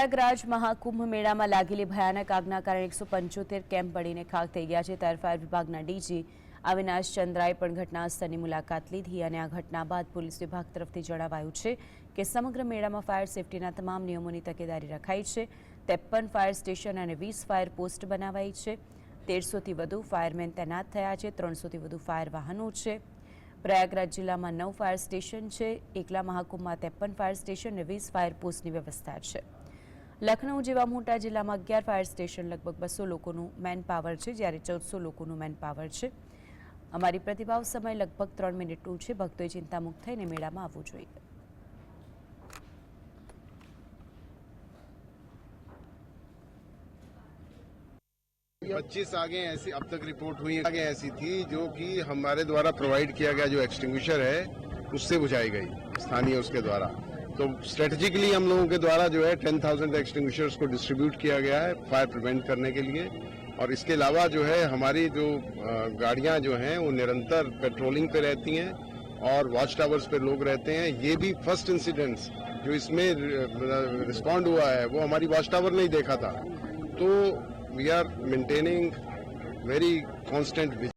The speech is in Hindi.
પ્રયાગરાજ મહાકુંભ મેળામાં લાગેલી ભયાનક આગના કારણે એકસો પંચોતેર કેમ્પ બળીને ખાક થઈ ગયા છે. ત્યારે ફાયર વિભાગના ડીજી અવિનાશ ચંદ્રાએ પણ ઘટના સ્થળની મુલાકાત લીધી અને આ ઘટના બાદ પોલીસ વિભાગ તરફથી જણાવાયું છે કે સમગ્ર મેળામાં ફાયર સેફટીના તમામ નિયમોની તકેદારી રખાઈ છે. ત્રેપન ફાયર સ્ટેશન અને વીસ ફાયર પોસ્ટ બનાવાઈ છે. તેરસોથી વધુ ફાયરમેન તૈનાત થયા છે, ત્રણસોથી વધુ ફાયર વાહનો છે. પ્રયાગરાજ જિલ્લામાં નવ ફાયર સ્ટેશન છે, એકલા મહાકુંભમાં ત્રેપન ફાયર સ્ટેશન અને વીસ ફાયર પોસ્ટની વ્યવસ્થા છે. લખનઉ જેવા મોટા જિલ્લામાં અગિયાર ફાયર સ્ટેશન લગભગ બસો લોકોનું મેન પાવર છે જ્યારે ચૌદસો લોકોનું મેન પાવર છે અમારી પ્રતિભાવ સમય લગભગ ત્રણ મિનિટનું છે ભક્તોએ ચિંતામુક્ત થઈને મેળામાં આવવું જોઈએ पच्चीस आगे ऐसी अब तक रिपोर्ट हुई आगे ऐसी थी जो कि हमारे द्वारा प्रोवाइड किया गया जो एक्सटिंग्विशर है उससे बुझाई गई स्थानीय उसके द्वारा तो स्ट्रेटेजिकली हम लोगों के द्वारा जो है टेन थाउज़ेंड एक्सटिंग्विशर्स को डिस्ट्रीब्यूट किया गया है फायर प्रिवेंट करने के लिए। और इसके अलावा जो है हमारी जो गाड़ियाँ जो हैं, वो निरंतर पेट्रोलिंग पे रहती हैं और वॉच टावर्स पे लोग रहते हैं। ये भी फ़र्स्ट इंसिडेंट्स जो इसमें रिस्पॉन्ड हुआ है, वो हमारी वॉच टावर ने ही देखा था। तो we are maintaining very constant